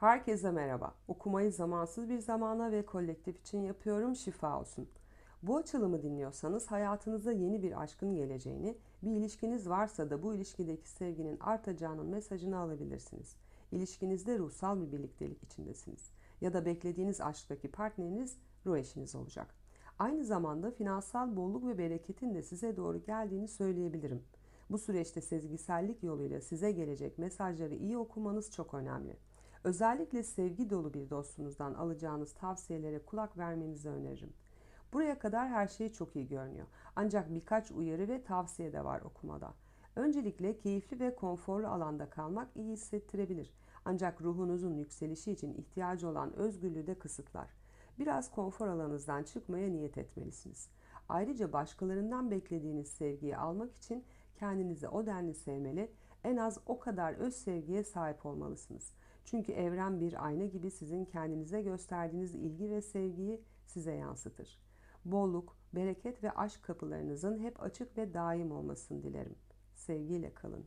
Herkese merhaba. Okumayı zamansız bir zamana ve kolektif için yapıyorum. Şifa olsun. Bu açılımı dinliyorsanız hayatınıza yeni bir aşkın geleceğini, bir ilişkiniz varsa da bu ilişkideki sevginin artacağının mesajını alabilirsiniz. İlişkinizde ruhsal bir birliktelik içindesiniz. Ya da beklediğiniz aşktaki partneriniz ruh eşiniz olacak. Aynı zamanda finansal bolluk ve bereketin de size doğru geldiğini söyleyebilirim. Bu süreçte sezgisellik yoluyla size gelecek mesajları iyi okumanız çok önemli. Özellikle sevgi dolu bir dostunuzdan alacağınız tavsiyelere kulak vermenizi öneririm. Buraya kadar her şey çok iyi görünüyor. Ancak birkaç uyarı ve tavsiye de var okumada. Öncelikle keyifli ve konforlu alanda kalmak iyi hissettirebilir. Ancak ruhunuzun yükselişi için ihtiyacı olan özgürlüğü de kısıtlar. Biraz konfor alanınızdan çıkmaya niyet etmelisiniz. Ayrıca başkalarından beklediğiniz sevgiyi almak için kendinizi o denli sevmeli, en az o kadar öz sevgiye sahip olmalısınız. Çünkü evren bir ayna gibi sizin kendinize gösterdiğiniz ilgi ve sevgiyi size yansıtır. Bolluk, bereket ve aşk kapılarınızın hep açık ve daim olmasını dilerim. Sevgiyle kalın.